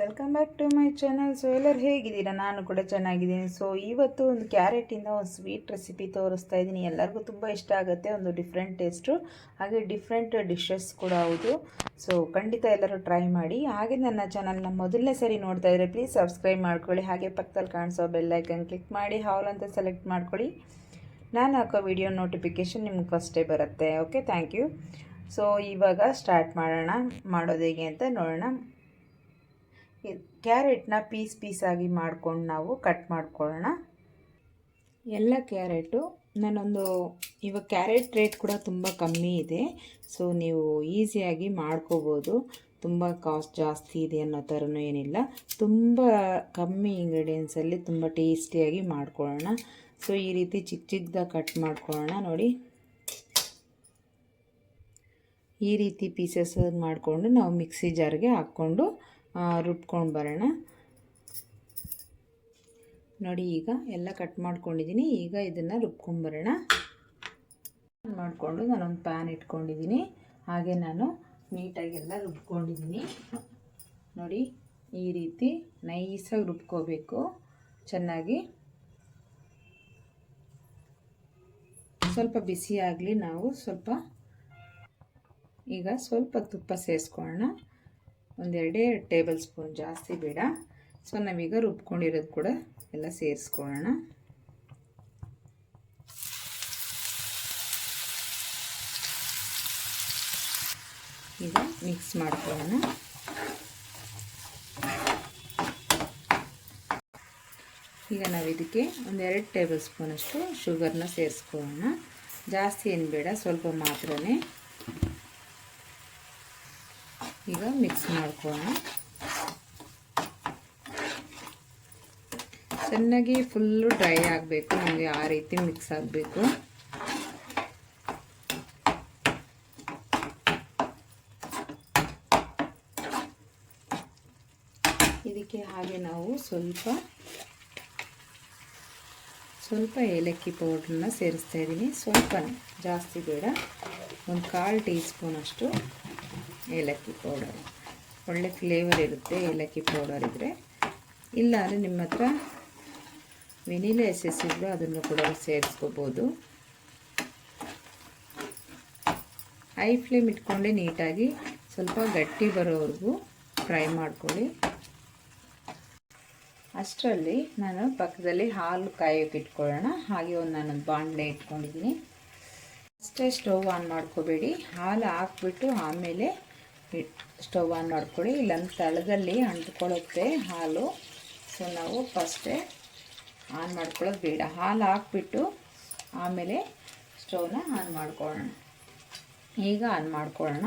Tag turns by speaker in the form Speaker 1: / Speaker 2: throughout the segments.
Speaker 1: Welcome back to my channel so ಎಲ್ಲರೂ ಹೇಗಿದ್ದೀರಾ? ನಾನು ಕೂಡ ಚೆನ್ನಾಗಿದ್ದೀನಿ. ಸೊ ಇವತ್ತು ಒಂದು ಕ್ಯಾರೆಟಿಂದ ಒಂದು ಸ್ವೀಟ್ ರೆಸಿಪಿ ತೋರಿಸ್ತಾ ಇದ್ದೀನಿ. ಎಲ್ಲರಿಗೂ ತುಂಬ ಇಷ್ಟ ಆಗುತ್ತೆ. ಒಂದು ಡಿಫ್ರೆಂಟ್ ಟೇಸ್ಟು ಹಾಗೆ ಡಿಫ್ರೆಂಟ್ ಡಿಶಸ್ ಕೂಡ ಹೌದು. ಸೊ ಖಂಡಿತ ಎಲ್ಲರೂ ಟ್ರೈ ಮಾಡಿ. ಹಾಗೆ ನನ್ನ ಚಾನಲ್ನ ಮೊದಲನೇ ಸರಿ ನೋಡ್ತಾ ಇದ್ದರೆ ಪ್ಲೀಸ್ ಸಬ್ಸ್ಕ್ರೈಬ್ ಮಾಡ್ಕೊಳ್ಳಿ. ಹಾಗೆ ಪಕ್ಕದಲ್ಲಿ ಕಾಣಿಸೋ ಬೆಲ್ಲೈಕನ್ ಕ್ಲಿಕ್ ಮಾಡಿ, ಹಾಲ್ ಅಂತ ಸೆಲೆಕ್ಟ್ ಮಾಡ್ಕೊಳ್ಳಿ. ನಾನು ಹಾಕೋ ವಿಡಿಯೋ ನೋಟಿಫಿಕೇಷನ್ ನಿಮ್ಗೆ ಫಸ್ಟೇ ಬರುತ್ತೆ. ಓಕೆ ಥ್ಯಾಂಕ್ ಯು ಸೊ ಇವಾಗ ಸ್ಟಾರ್ಟ್ ಮಾಡೋಣ. ಮಾಡೋದು ಹೇಗೆ ಅಂತ ನೋಡೋಣ. ಕ್ಯಾರೆಟ್ನ ಪೀಸ್ ಪೀಸಾಗಿ ಮಾಡ್ಕೊಂಡು ನಾವು ಕಟ್ ಮಾಡ್ಕೊಳ್ಳೋಣ. ಎಲ್ಲ ಕ್ಯಾರೆಟು, ನಾನೊಂದು ಇವಾಗ ಕ್ಯಾರೆಟ್ ರೇಟ್ ಕೂಡ ತುಂಬ ಕಮ್ಮಿ ಇದೆ. ಸೊ, ನೀವು ಈಸಿಯಾಗಿ ಮಾಡ್ಕೋಬೋದು. ತುಂಬ ಕಾಸ್ಟ್ ಜಾಸ್ತಿ ಇದೆ ಅನ್ನೋ ಥರನೂ ಏನಿಲ್ಲ. ತುಂಬ ಕಮ್ಮಿ ಇಂಗ್ರೀಡಿಯೆಂಟ್ಸಲ್ಲಿ ತುಂಬ ಟೇಸ್ಟಿಯಾಗಿ ಮಾಡ್ಕೊಳ್ಳೋಣ. ಸೊ, ಈ ರೀತಿ ಚಿಕ್ಕ ಚಿಕ್ಕದಾಗಿ ಕಟ್ ಮಾಡ್ಕೊಳ್ಳೋಣ ನೋಡಿ. ಈ ರೀತಿ ಪೀಸಸ್ ಮಾಡಿಕೊಂಡು ನಾವು ಮಿಕ್ಸಿ ಜಾರ್ಗೆ ಹಾಕ್ಕೊಂಡು ರುಬ್ಕೊಂಡು ಬರೋಣ. ನೋಡಿ, ಈಗ ಎಲ್ಲ ಕಟ್ ಮಾಡ್ಕೊಂಡಿದ್ದೀನಿ ಈಗ ಇದನ್ನು ರುಬ್ಕೊಂಡ್ಬರೋಣ ಮಾಡಿಕೊಂಡು ನಾನೊಂದು ಪ್ಯಾನ್ ಇಟ್ಕೊಂಡಿದ್ದೀನಿ ಹಾಗೆ ನಾನು ನೀಟಾಗಿ ಎಲ್ಲ ರುಬ್ಕೊಂಡಿದ್ದೀನಿ ನೋಡಿ, ಈ ರೀತಿ ನೈಸಾಗಿ ರುಬ್ಕೋಬೇಕು. ಚೆನ್ನಾಗಿ. ಸ್ವಲ್ಪ ಬಿಸಿ ಆಗಲಿ ನಾವು ಸ್ವಲ್ಪ ಈಗ ಸ್ವಲ್ಪ ತುಪ್ಪ ಸೇರಿಸ್ಕೊಳ್ಳೋಣ ಒಂದೆರಡೇ ಟೇಬಲ್ ಸ್ಪೂನ್ ಜಾಸ್ತಿ ಬೇಡ. ಸೊ, ನಾವೀಗ ರುಬ್ಕೊಂಡಿರೋದು ಕೂಡ ಎಲ್ಲ ಸೇರಿಸ್ಕೊಳ್ಳೋಣ. ಈಗ ಮಿಕ್ಸ್ ಮಾಡ್ಕೊಳ್ಳೋಣ. ಈಗ ನಾವು ಇದಕ್ಕೆ ಒಂದೆರಡು ಟೇಬಲ್ ಸ್ಪೂನಷ್ಟು ಶುಗರ್ನ ಸೇರಿಸ್ಕೊಳ್ಳೋಣ. ಜಾಸ್ತಿ ಏನು ಬೇಡ, ಸ್ವಲ್ಪ ಮಾತ್ರನೇ. ಈಗ ಮಿಕ್ಸ್ ಮಾಡ್ಕೊಳ್ಳೋಣ ಚೆನ್ನಾಗಿ ಫುಲ್ಲು ಡ್ರೈ ಆಗಬೇಕು, ನಮಗೆ ಆ ರೀತಿ ಮಿಕ್ಸ್ ಆಗಬೇಕು. ಇದಕ್ಕೆ ಹಾಗೆ ನಾವು ಸ್ವಲ್ಪ ಸ್ವಲ್ಪ ಏಲಕ್ಕಿ ಪೌಡ್ರನ್ನ ಸೇರಿಸ್ತಾ ಇದ್ದೀನಿ. ಸ್ವಲ್ಪ ಜಾಸ್ತಿ ಬೇಡ. ಒಂದು ಕಾಲು ಟೀ ಸ್ಪೂನಷ್ಟು ಏಲಕ್ಕಿ ಪೌಡರ್. ಒಳ್ಳೆ ಫ್ಲೇವರ್ ಇರುತ್ತೆ ಏಲಕ್ಕಿ ಪೌಡರ್ ಇದ್ದರೆ ಇಲ್ಲ ಅಂದರೆ ನಿಮ್ಮ ಹತ್ರ ವೆನಿಲ ಎಸೆಸ್ ಇದ್ದರೂ ಅದನ್ನು ಕೂಡ ಸೇರಿಸ್ಕೋಬೋದು. ಹೈ ಫ್ಲೇಮ್ ಇಟ್ಕೊಂಡೆ ನೀಟಾಗಿ ಸ್ವಲ್ಪ ಗಟ್ಟಿ ಬರೋವರೆಗೂ ಫ್ರೈ ಮಾಡ್ಕೊಳ್ಳಿ. ಅಷ್ಟರಲ್ಲಿ ನಾನು ಪಕ್ಕದಲ್ಲಿ ಹಾಲು ಕಾಯೋಕೆ ಇಟ್ಕೊಳ್ಳೋಣ. ಹಾಗೆ ಒಂದು ನಾನೊಂದು ಬಾಣಲೆ ಇಟ್ಕೊಂಡಿದ್ದೀನಿ. ಅಷ್ಟೇ ಸ್ಟವ್ ಆನ್ ಮಾಡ್ಕೋಬೇಡಿ. ಹಾಲು ಹಾಕ್ಬಿಟ್ಟು ಆಮೇಲೆ ಸ್ಟವ್ ಆನ್ ಮಾಡ್ಕೊಳ್ಳಿ. ಇಲ್ಲೊಂದು ತಳದಲ್ಲಿ ಅಂಟ್ಕೊಳ್ಳುತ್ತೆ ಹಾಲು. ಸೊ ನಾವು ಫಸ್ಟೇ ಆನ್ ಮಾಡ್ಕೊಳ್ಳೋದು ಬೇಡ. ಹಾಲು ಹಾಕ್ಬಿಟ್ಟು ಆಮೇಲೆ ಸ್ಟವ್ನ ಆನ್ ಮಾಡ್ಕೊಳ್ಳೋಣ. ಈಗ ಆನ್ ಮಾಡ್ಕೊಳ್ಳೋಣ.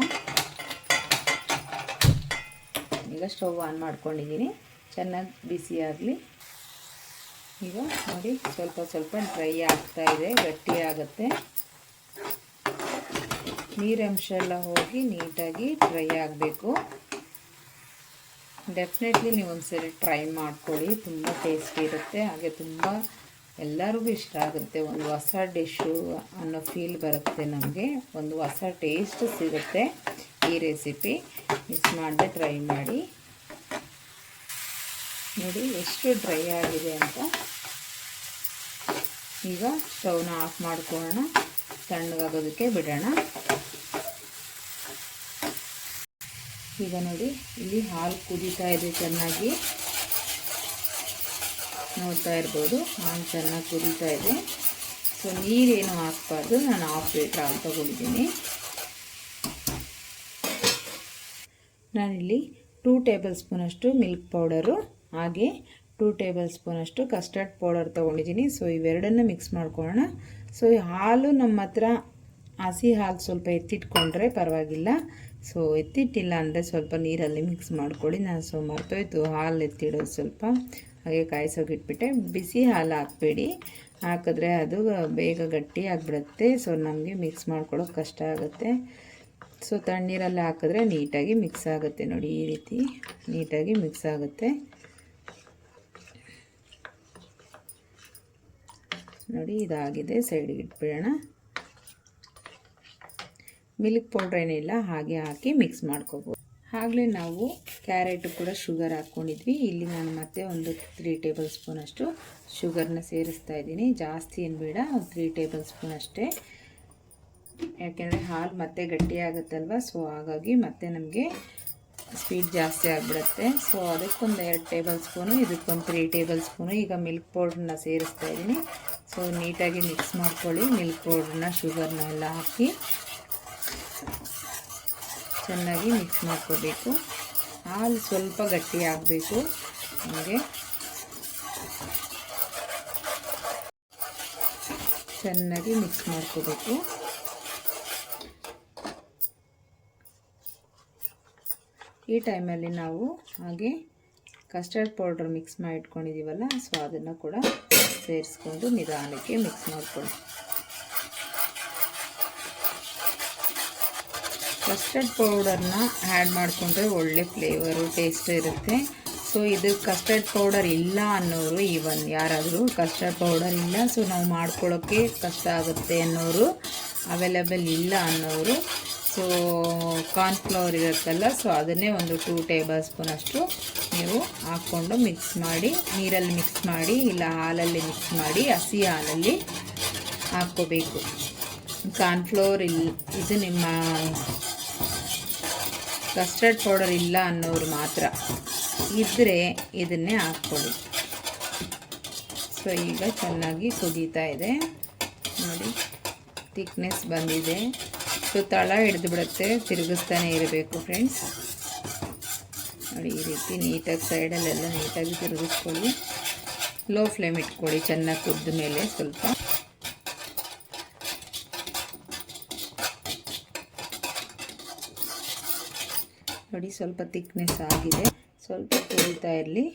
Speaker 1: ಈಗ ಸ್ಟವ್ ಆನ್ ಮಾಡ್ಕೊಂಡಿದ್ದೀನಿ. ಚೆನ್ನಾಗಿ ಬಿಸಿ ಆಗಲಿ. ಈಗ ನೋಡಿ, ಸ್ವಲ್ಪ ಸ್ವಲ್ಪ ಡ್ರೈ ಆಗ್ತಾ ಇದೆ, ಗಟ್ಟಿ ಆಗುತ್ತೆ. ನೀರಂಶ ಎಲ್ಲ ಹೋಗಿ ನೀಟಾಗಿ ಡ್ರೈ ಆಗಬೇಕು. ಡೆಫಿನೆಟ್ಲಿ ನೀವು ಒಂದ್ಸರಿ ಟ್ರೈ ಮಾಡ್ಕೊಳ್ಳಿ. ತುಂಬ ಟೇಸ್ಟಿ ಇರುತ್ತೆ. ಹಾಗೆ ತುಂಬ ಎಲ್ಲರಿಗೂ ಇಷ್ಟ ಆಗುತ್ತೆ. ಒಂದು ಹೊಸ ಡಿಶ್ಶು ಅನ್ನೋ ಫೀಲ್ ಬರುತ್ತೆ ನಮಗೆ. ಒಂದು ಹೊಸ ಟೇಸ್ಟ್ ಸಿಗುತ್ತೆ ಈ ರೆಸಿಪಿ ಮಿಕ್ಸ್ ಮಾಡದೆ ಟ್ರೈ ಮಾಡಿ. ನೋಡಿ ಎಷ್ಟು ಡ್ರೈ ಆಗಿದೆ ಅಂತ. ಈಗ ಸ್ಟವ್ನ ಆಫ್ ಮಾಡ್ಕೊಳ್ಳೋಣ. ತಣ್ಣಗಾಗೋದಕ್ಕೆ ಬಿಡೋಣ. ಈಗ ನೋಡಿ, ಇಲ್ಲಿ ಹಾಲು ಕುದೀತಾ ಇದೆ ಚೆನ್ನಾಗಿ. ನೋಡ್ತಾ ಇರ್ಬೋದು, ಹಾಲು ಚೆನ್ನಾಗಿ ಕುದೀತಾ ಇದೆ. ಸೊ ನೀರೇನು ಹಾಕ್ಬಾರ್ದು, ನಾನು ಹಾಫ್ ಲೀಟ್ರ್ ಹಾಲು ತೊಗೊಂಡಿದ್ದೀನಿ. ನಾನಿಲ್ಲಿ ಟೂ ಟೇಬಲ್ ಸ್ಪೂನಷ್ಟು ಮಿಲ್ಕ್ ಪೌಡರು ಹಾಗೆ ಟೂ ಟೇಬಲ್ ಸ್ಪೂನಷ್ಟು ಕಸ್ಟರ್ಡ್ ಪೌಡರ್ ತೊಗೊಂಡಿದ್ದೀನಿ. ಸೊ ಇವೆರಡನ್ನು ಮಿಕ್ಸ್ ಮಾಡ್ಕೊಳ್ಳೋಣ. ಸೊ ಈ ಹಾಲು ನಮ್ಮ ಹತ್ರ ಹಸಿ ಹಾಲು ಸ್ವಲ್ಪ ಎತ್ತಿಟ್ಕೊಂಡ್ರೆ ಪರವಾಗಿಲ್ಲ. ಸೊ ಎತ್ತಿಟ್ಟಿಲ್ಲ ಅಂದರೆ ಸ್ವಲ್ಪ ನೀರಲ್ಲಿ ಮಿಕ್ಸ್ ಮಾಡ್ಕೊಳ್ಳಿ. ನಾನು ಸೊ ಮರ್ತೋಯ್ತು, ಹಾಲು ಎತ್ತಿಡೋದು ಸ್ವಲ್ಪ. ಹಾಗೆ ಕಾಯಿಸೋಕೆ ಇಟ್ಬಿಟ್ಟೆ. ಬಿಸಿ ಹಾಲು ಹಾಕಬೇಡಿ. ಹಾಕಿದ್ರೆ ಅದು ಬೇಗ ಗಟ್ಟಿ ಆಗಿಬಿಡುತ್ತೆ. ಸೊ ನಮಗೆ ಮಿಕ್ಸ್ ಮಾಡ್ಕೊಳ್ಳೋಕೆ ಕಷ್ಟ ಆಗುತ್ತೆ. ಸೊ ತಣ್ಣೀರಲ್ಲಿ ಹಾಕಿದ್ರೆ ನೀಟಾಗಿ ಮಿಕ್ಸ್ ಆಗುತ್ತೆ ನೋಡಿ ಈ ರೀತಿ. ನೀಟಾಗಿ ಮಿಕ್ಸ್ ಆಗುತ್ತೆ. ನೋಡಿ ಇದಾಗಿದೆ. ಸೈಡಿಗೆ ಇಟ್ಬಿಡೋಣ. ಮಿಲ್ಕ್ ಪೌಡ್ರ್ ಏನಿಲ್ಲ ಹಾಗೆ ಹಾಕಿ ಮಿಕ್ಸ್ ಮಾಡ್ಕೋಬೋದು. ಆಗಲೇ ನಾವು ಕ್ಯಾರೆಟು ಕೂಡ ಶುಗರ್ ಹಾಕ್ಕೊಂಡಿದ್ವಿ. ಇಲ್ಲಿ ನಾನು ಮತ್ತೆ ಒಂದು ತ್ರೀ ಟೇಬಲ್ ಸ್ಪೂನಷ್ಟು ಶುಗರ್ನ ಸೇರಿಸ್ತಾ ಇದ್ದೀನಿ. ಜಾಸ್ತಿ ಏನು ಬೇಡ ತ್ರೀ ಟೇಬಲ್ ಸ್ಪೂನ್ ಅಷ್ಟೇ. ಯಾಕೆಂದರೆ ಹಾಲು ಮತ್ತೆ ಗಟ್ಟಿಯಾಗುತ್ತಲ್ವ ಸೊ ಹಾಗಾಗಿ ಮತ್ತೆ ನಮಗೆ ಸ್ವೀಟ್ ಜಾಸ್ತಿ ಆಗಿಬಿಡುತ್ತೆ. ಸೊ ಅದಕ್ಕೊಂದು ಎರಡು ಟೇಬಲ್ ಸ್ಪೂನು ಇದಕ್ಕೊಂದು ತ್ರೀ ಟೇಬಲ್ ಸ್ಪೂನು ಈಗ ಮಿಲ್ಕ್ ಪೌಡ್ರನ್ನ ಸೇರಿಸ್ತಾ ಇದ್ದೀನಿ. ಸೊ ನೀಟಾಗಿ ಮಿಕ್ಸ್ ಮಾಡ್ಕೊಳ್ಳಿ ಮಿಲ್ಕ್ ಪೌಡ್ರನ್ನ ಶುಗರ್ನ ಎಲ್ಲ ಹಾಕಿ. ಚೆನ್ನಾಗಿ ಮಿಕ್ಸ್ ಮಾಡ್ಕೋಬೇಕು. ಹಾಲು ಸ್ವಲ್ಪ ಗಟ್ಟಿ ಆಗಬೇಕು. ನಮಗೆ ಚೆನ್ನಾಗಿ ಮಿಕ್ಸ್ ಮಾಡ್ಕೋಬೇಕು. ಈ ಟೈಮಲ್ಲಿ ನಾವು ಹಾಗೆ ಕಸ್ಟರ್ಡ್ ಪೌಡ್ರ್ ಮಿಕ್ಸ್ ಮಾಡಿ ಇಟ್ಕೊಂಡಿದ್ದೀವಲ್ಲ ಸೊ ಅದನ್ನು ಕೂಡ ಸೇರಿಸ್ಕೊಂಡು ನಿಧಾನಕ್ಕೆ ಮಿಕ್ಸ್ ಮಾಡ್ಕೊಳ್ಳಿ. ಕಸ್ಟರ್ಡ್ ಪೌಡರ್ನ ಆ್ಯಡ್ ಮಾಡಿಕೊಂಡ್ರೆ ಒಳ್ಳೆ ಫ್ಲೇವರು ಟೇಸ್ಟ್ ಇರುತ್ತೆ. ಸೊ ಇದು ಕಸ್ಟರ್ಡ್ ಪೌಡರ್ ಇಲ್ಲ ಅನ್ನೋರು ಈವನ್ ಯಾರಾದರೂ ಕಸ್ಟರ್ಡ್ ಪೌಡರ್ ಇಲ್ಲ ಸೊ ನಾವು ಮಾಡ್ಕೊಳ್ಳೋಕ್ಕೆ ಕಷ್ಟ ಆಗುತ್ತೆ ಅನ್ನೋರು ಅವೈಲೇಬಲ್ ಇಲ್ಲ ಅನ್ನೋರು. ಸೊ ಕಾರ್ನ್ಫ್ಲವರ್ ಇರುತ್ತಲ್ಲ ಸೊ ಅದನ್ನೇ ಒಂದು ಟೂ ಟೇಬಲ್ ಸ್ಪೂನಷ್ಟು ನೀವು ಹಾಕ್ಕೊಂಡು ಮಿಕ್ಸ್ ಮಾಡಿ, ನೀರಲ್ಲಿ ಮಿಕ್ಸ್ ಮಾಡಿ, ಇಲ್ಲ ಹಾಲಲ್ಲಿ ಮಿಕ್ಸ್ ಮಾಡಿ, ಹಸಿ ಹಾಲಲ್ಲಿ ಹಾಕ್ಕೋಬೇಕು. ಕಾರ್ನ್ಫ್ಲವರ್ ಇಲ್ಲ ಇದು ನಿಮ್ಮ ಕಸ್ಟರ್ಡ್ ಪೌಡರ್ ಇಲ್ಲ ಅನ್ನೋರು ಮಾತ್ರ ಇದ್ದರೆ ಇದನ್ನೇ ಹಾಕ್ಕೊಳ್ಳಿ. ಸೊ ಈಗ ಚೆನ್ನಾಗಿ ಕುದೀತಾ ಇದೆ. ನೋಡಿ ತಿಕ್ನೆಸ್ ಬಂದಿದೆ. ಸೊ ತಳ ಹಿಡಿದು ಬಿಡುತ್ತೆ ತಿರುಗಿಸ್ತಾನೆ ಇರಬೇಕು ಫ್ರೆಂಡ್ಸ್ ನೋಡಿ, ಈ ರೀತಿ ನೀಟಾಗಿ ಸೈಡಲ್ಲೆಲ್ಲ ನೀಟಾಗಿ ತಿರುಗಿಸ್ಕೊಳ್ಳಿ. ಲೋ ಫ್ಲೇಮ್ ಇಟ್ಕೊಳ್ಳಿ, ಚೆನ್ನಾಗಿ ಕುದ್ದ ಮೇಲೆ ಸ್ವಲ್ಪ. ಸ್ವಲ್ಪ ತಿಕ್ನೆಸ್ ಆಗಿದೆ. ಸ್ವಲ್ಪ ತೊಳಿತಾ ಇರಲಿ.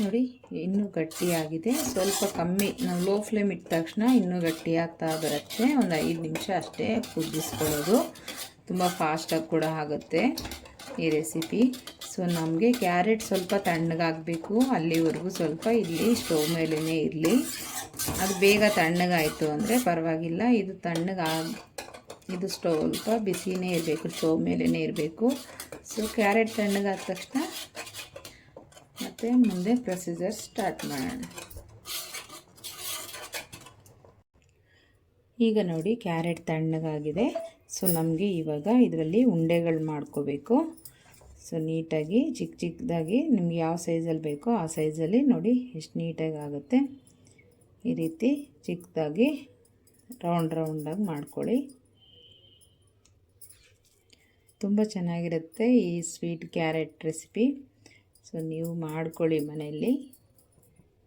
Speaker 1: ನೋಡಿ, ಇನ್ನೂ ಗಟ್ಟಿಯಾಗಿದೆ ಸ್ವಲ್ಪ ಕಮ್ಮಿ, ನಾವು ಲೋ ಫ್ಲೇಮ್ ಇಟ್ಟ ತಕ್ಷಣ ಇನ್ನೂ ಗಟ್ಟಿಯಾಗ್ತಾ ಬರುತ್ತೆ. ಒಂದು ಐದು ನಿಮಿಷ ಅಷ್ಟೇ ಕುದಿಸ್ಕೊಳ್ಳೋದು. ತುಂಬ ಫಾಸ್ಟಾಗಿ ಕೂಡ ಆಗುತ್ತೆ ಈ ರೆಸಿಪಿ ಸೊ ನಮಗೆ ಕ್ಯಾರೆಟ್ ಸ್ವಲ್ಪ ತಣ್ಣಗಾಗಬೇಕು. ಅಲ್ಲಿವರೆಗೂ ಸ್ವಲ್ಪ ಇಲ್ಲಿ ಸ್ಟವ್ ಮೇಲೇ ಇರಲಿ. ಅದು ಬೇಗ ತಣ್ಣಗಾಯಿತು ಅಂದರೆ ಪರವಾಗಿಲ್ಲ. ಇದು ತಣ್ಣಗಾಗಿ ಇದು ಸ್ವಲ್ಪ ಬಿಸಿನೇ ಇರಬೇಕು, ಸ್ಟವ್ ಮೇಲೇ ಇರಬೇಕು. ಸೊ ಕ್ಯಾರೆಟ್ ತಣ್ಣಗಾದ ತಕ್ಷಣ ಮತ್ತು ಮುಂದೆ ಪ್ರೊಸೀಜರ್ ಸ್ಟಾರ್ಟ್ ಮಾಡೋಣ. ಈಗ ನೋಡಿ ಕ್ಯಾರೆಟ್ ತಣ್ಣಗಾಗಿದೆ. ಸೊ ನಮಗೆ ಇವಾಗ ಇದರಲ್ಲಿ ಉಂಡೆಗಳು ಮಾಡ್ಕೋಬೇಕು. ಸೊ ನೀಟಾಗಿ ಚಿಕ್ಕ ಚಿಕ್ಕದಾಗಿ ನಿಮ್ಗೆ ಯಾವ ಸೈಜಲ್ಲಿ ಬೇಕೋ ಆ ಸೈಜಲ್ಲಿ ನೋಡಿ ಎಷ್ಟು ನೀಟಾಗಿ ಆಗುತ್ತೆ. ಈ ರೀತಿ ಚಿಕ್ಕದಾಗಿ ರೌಂಡ್ ರೌಂಡಾಗಿ ಮಾಡ್ಕೊಳ್ಳಿ. ತುಂಬ ಚೆನ್ನಾಗಿರುತ್ತೆ ಈ ಸ್ವೀಟ್ ಕ್ಯಾರೆಟ್ ರೆಸಿಪಿ. ಸೊ, ನೀವು ಮಾಡ್ಕೊಳ್ಳಿ ಮನೆಯಲ್ಲಿ.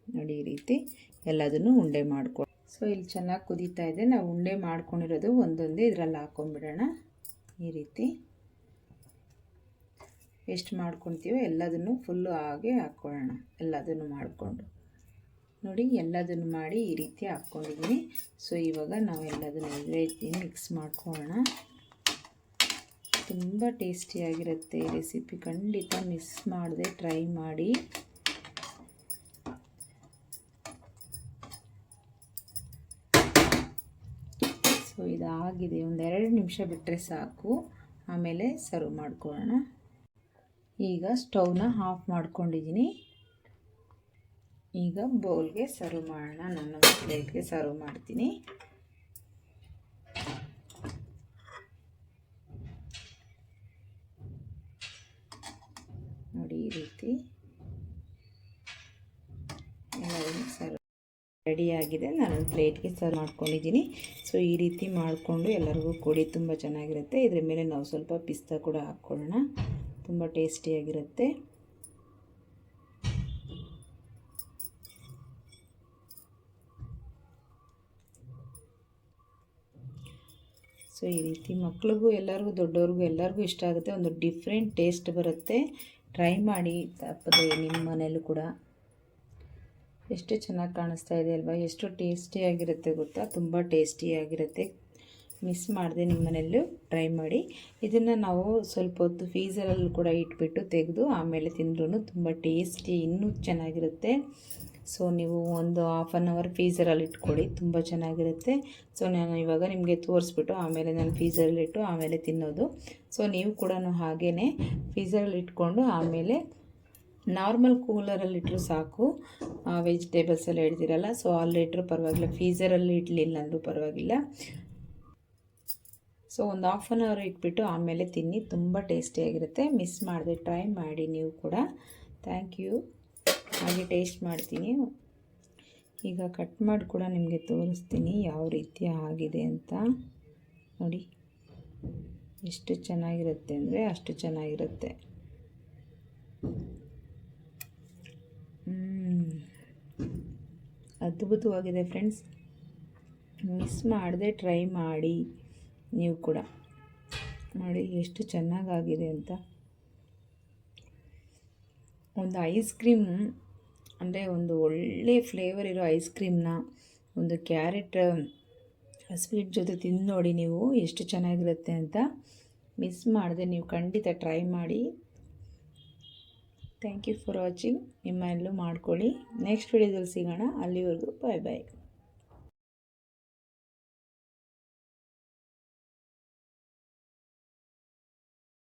Speaker 1: ನೋಡಿ, ಈ ರೀತಿ ಎಲ್ಲದನ್ನು ಉಂಡೆ ಮಾಡ್ಕೊಳ್ಳಿ ಸೊ, ಇಲ್ಲಿ ಚೆನ್ನಾಗಿ ಕುದೀತಾ ಇದೆ. ನಾವು ಉಂಡೆ ಮಾಡ್ಕೊಂಡಿರೋದು ಒಂದೊಂದೇ ಇದರಲ್ಲಿ ಹಾಕ್ಕೊಂಬಿಡೋಣ ಈ ರೀತಿ. ಎಷ್ಟು ಮಾಡ್ಕೊತೀವೋ ಎಲ್ಲದನ್ನು ಫುಲ್ಲು ಹಾಗೆ ಹಾಕ್ಕೊಳ್ಳೋಣ ಎಲ್ಲದನ್ನು ಮಾಡಿಕೊಂಡು. ನೋಡಿ, ಎಲ್ಲದನ್ನು ಮಾಡಿ ಈ ರೀತಿ ಹಾಕ್ಕೊಂಡಿದ್ದೀನಿ ಸೊ, ಇವಾಗ ನಾವು ಎಲ್ಲದನ್ನು ಇದೇ ರೀತಿ ಮಿಕ್ಸ್ ಮಾಡ್ಕೊಳ್ಳೋಣ. ತುಂಬ ಟೇಸ್ಟಿಯಾಗಿರುತ್ತೆ ಈ ರೆಸಿಪಿ. ಖಂಡಿತ ಮಿಸ್ ಮಾಡದೆ ಟ್ರೈ ಮಾಡಿ. ಸೊ ಇದಾಗಿದೆ. ಒಂದೆರಡು ನಿಮಿಷ ಬಿಟ್ಟರೆ ಸಾಕು. ಆಮೇಲೆ ಸರ್ವ್ ಮಾಡ್ಕೊಳ್ಳೋಣ. ಈಗ ಸ್ಟವ್ನ ಆಫ್ ಮಾಡ್ಕೊಂಡಿದ್ದೀನಿ. ಈಗ ಬೌಲ್ಗೆ ಸರ್ವ್ ಮಾಡೋಣ. ನಾನು ಪ್ಲೇಟ್ಗೆ ಸರ್ವ್ ಮಾಡ್ತೀನಿ ನೋಡಿ ಈ ರೀತಿ ಎಲ್ಲದನ್ನು ಸರ್ವ್ ರೆಡಿಯಾಗಿದೆ ನಾನು ಪ್ಲೇಟ್ಗೆ ಸರ್ವ್ ಮಾಡ್ಕೊಂಡಿದ್ದೀನಿ. ಸೊ ಈ ರೀತಿ ಮಾಡಿಕೊಂಡು ಎಲ್ಲರಿಗೂ ಕೊಡಿ. ತುಂಬ ಚೆನ್ನಾಗಿರುತ್ತೆ. ಇದ್ರ ಮೇಲೆ ನಾವು ಸ್ವಲ್ಪ ಪಿಸ್ತಾ ಕೂಡ ಹಾಕ್ಕೊಳ್ಳೋಣ. ತುಂಬ ಟೇಸ್ಟಿಯಾಗಿರುತ್ತೆ ಸೊ ಈ ರೀತಿ ಮಕ್ಳಿಗೂ ಎಲ್ಲರಿಗೂ, ದೊಡ್ಡವ್ರಿಗೂ ಎಲ್ಲರಿಗೂ ಇಷ್ಟ ಆಗುತ್ತೆ. ಒಂದು ಡಿಫ್ರೆಂಟ್ ಟೇಸ್ಟ್ ಬರುತ್ತೆ. ಟ್ರೈ ಮಾಡಿ ತಪ್ಪದೆ ನಿಮ್ಮ ಮನೇಲೂ ಕೂಡ. ಎಷ್ಟು ಚೆನ್ನಾಗಿ ಕಾಣಿಸ್ತಾ ಇದೆ ಅಲ್ವಾ? ಎಷ್ಟು ಟೇಸ್ಟಿಯಾಗಿರುತ್ತೆ ಗೊತ್ತಾ? ತುಂಬ ಟೇಸ್ಟಿಯಾಗಿರುತ್ತೆ ಮಿಸ್ ಮಾಡಿದೆ ನಿಮ್ಮ ಮನೆಯಲ್ಲೂ ಟ್ರೈ ಮಾಡಿ. ಇದನ್ನು ನಾವು ಸ್ವಲ್ಪ ಹೊತ್ತು ಫೀಸರಲ್ಲಿ ಕೂಡ ಇಟ್ಬಿಟ್ಟು ತೆಗೆದು ಆಮೇಲೆ ತಿಂದ್ರೂ ತುಂಬ ಟೇಸ್ಟಿ ಇನ್ನೂ ಚೆನ್ನಾಗಿರುತ್ತೆ. ಸೊ ನೀವು ಒಂದು ಹಾಫ್ ಆನ್ ಅವರ್ ಫೀಸರಲ್ಲಿ ಇಟ್ಕೊಳ್ಳಿ, ತುಂಬ ಚೆನ್ನಾಗಿರುತ್ತೆ. ಸೊ ನಾನು ಇವಾಗ ನಿಮಗೆ ತೋರಿಸ್ಬಿಟ್ಟು ಆಮೇಲೆ ನಾನು ಫೀಸರಲ್ಲಿಟ್ಟು ಆಮೇಲೆ ತಿನ್ನೋದು. ಸೊ ನೀವು ಕೂಡ ಹಾಗೇ ಫೀಸರಲ್ಲಿ ಇಟ್ಕೊಂಡು ಆಮೇಲೆ ನಾರ್ಮಲ್ ಕೂಲರಲ್ಲಿ ಇಟ್ಟರು ಸಾಕು. ವೆಜಿಟೇಬಲ್ಸ್ ಎಲ್ಲ ಇಡ್ತೀರಲ್ಲ ಸೊ ಅಲ್ಲಿ ಇಟ್ಟರು ಪರವಾಗಿಲ್ಲ. ಫೀಸರಲ್ಲಿ ಇಡಲಿಲ್ಲ ಅಂದರೂ ಪರವಾಗಿಲ್ಲ. ಸೊ ಒಂದು ಹಾಫ್ ಆನ್ ಅವರ್ ಇಟ್ಬಿಟ್ಟು ಆಮೇಲೆ ತಿನ್ನಿ. ತುಂಬ ಟೇಸ್ಟಿಯಾಗಿರುತ್ತೆ ಮಿಸ್ ಮಾಡಿದೆ ಟ್ರೈ ಮಾಡಿ ನೀವು ಕೂಡ. ಥ್ಯಾಂಕ್ ಯು ಹಾಗೆ ಟೇಸ್ಟ್ ಮಾಡ್ತೀನಿ. ಈಗ ಕಟ್ ಮಾಡಿ ಕೂಡ ನಿಮಗೆ ತೋರಿಸ್ತೀನಿ ಯಾವ ರೀತಿ ಆಗಿದೆ ಅಂತ. ನೋಡಿ. ಎಷ್ಟು ಚೆನ್ನಾಗಿರುತ್ತೆ ಅಂದರೆ ಅಷ್ಟು ಚೆನ್ನಾಗಿರುತ್ತೆ. ಅದ್ಭುತವಾಗಿದೆ ಫ್ರೆಂಡ್ಸ್. ಮಿಸ್ ಮಾಡದೆ ಟ್ರೈ ಮಾಡಿ. ನೀವು ಕೂಡ. ನೋಡಿ ಎಷ್ಟು ಚೆನ್ನಾಗಾಗಿದೆ ಅಂತ. ಒಂದು ಐಸ್ ಕ್ರೀಮ್, ಅಂದರೆ ಒಂದು ಒಳ್ಳೆ ಫ್ಲೇವರ್ ಇರೋ ಐಸ್ ಕ್ರೀಮ್ನ ಒಂದು ಕ್ಯಾರೆಟ್, ಸ್ವೀಟ್ ಜೊತೆ ತಿಂದು ನೋಡಿ ನೀವು ಎಷ್ಟು ಚೆನ್ನಾಗಿರುತ್ತೆ ಅಂತ. ಮಿಸ್ ಮಾಡಿದೆ ನೀವು ಖಂಡಿತ ಟ್ರೈ ಮಾಡಿ. ಥ್ಯಾಂಕ್ ಯು ಫಾರ್ ವಾಚಿಂಗ್ ನಿಮ್ಮ ಎಲ್ಲೂ ಮಾಡ್ಕೊಳ್ಳಿ. ನೆಕ್ಸ್ಟ್ ವಿಡಿಯೋದಲ್ಲಿ ಸಿಗೋಣ. ಅಲ್ಲಿವರೆಗೂ ಬಾಯ್ ಬಾಯ್